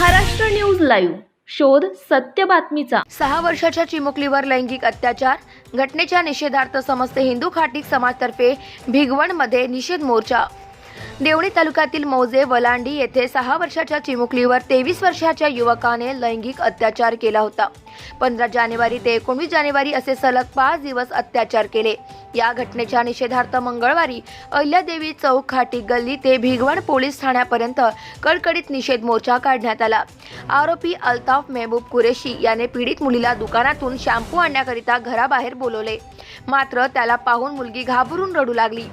Maharashtra news live. शोध सत्य बातमीचा. सहा वर्षाच्या चिमुकलीवर लैंगिक अत्याचार घटनेच्या निषेधार्थ समस्त हिंदू खाटीक समाजतर्फे भिगवणमध्ये निषेध मोर्चा देवणी तालुक्यातील मौजे वलांडी येथे सहा वर्षाच्या चिमुकलीवर तेवीस वर्षाच्या युवकाने लैंगिक अत्याचार केला होता. पंधरा जानेवारी ते एकोणवीस जानेवारी असे सलग पाच दिवस अत्याचार केले. या घटनेच्या निषेधार्थ मंगळवारी अहिल्यादेवी चौक खाटी गल्ली ते भिगवण पोलीस ठाण्यापर्यंत कडकडीत निषेध मोर्चा काढण्यात आला. आरोपी अल्ताफ मेहबूब कुरेशी याने पीडित मुलीला दुकानातून शॅम्पू आणण्याकरिता घराबाहेर बोलवले. मात्र त्याला पाहून मुलगी घाबरून रडू लागली.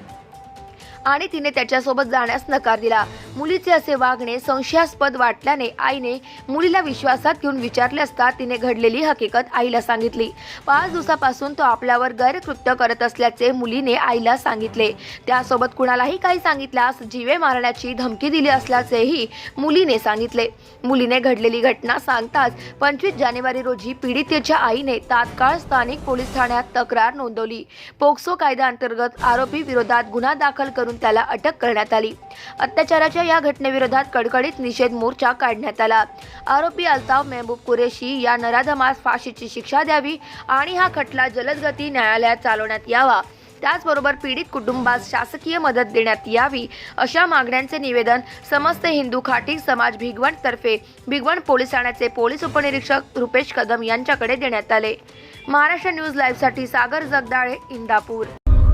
आणि तिने त्याच्यासोबत जाण्यास नकार दिला. मुलीचे असे वागणे संशयास्पद वाटल्याने आईने मुलीला विश्वासात घेऊन विचारले असता तिने घडलेली हकीकत आईला सांगितली. पाच दिवसापासून तो आपल्यावर गैरकृत्य करत असल्याचे मुलीने आईला सांगितले. त्यासोबत कुणालाही काही सांगितल्यास जीवे मारण्याची धमकी दिली असल्याचेही मुलीने सांगितले. मुलीने घडलेली घटना सांगताच पंचवीस जानेवारी रोजी पीडितेच्या आईने तात्काळ स्थानिक पोलीस ठाण्यात तक्रार नोंदवली. पोक्सो कायद्याअंतर्गत आरोपी विरोधात गुन्हा दाखल करून त्याला अटक करण्यात आली. अत्याचाराच्या या घटनेविरोधात कडकडीत निषेध मोर्चा काढण्यात आला. आरोपी अल्ताफ मेहबूब कुरेशी या नराधमास फाशीची शिक्षा द्यावी आणि हा खटला जलदगती न्यायालयात चालवण्यात यावा. त्याचबरोबर पीडित कुटुंबास शासकीय मदत देण्यात यावी अशा मागण्यांचे निवेदन समस्त हिंदू खाटी समाज भिगवण तर्फे भिगवण पोलीस ठाण्याचे पोलीस उपनिरीक्षक रुपेश कदम यांच्याकडे देण्यात आले. महाराष्ट्र न्यूज लाईव्हसाठी सागर जगदाळे इंदापूर.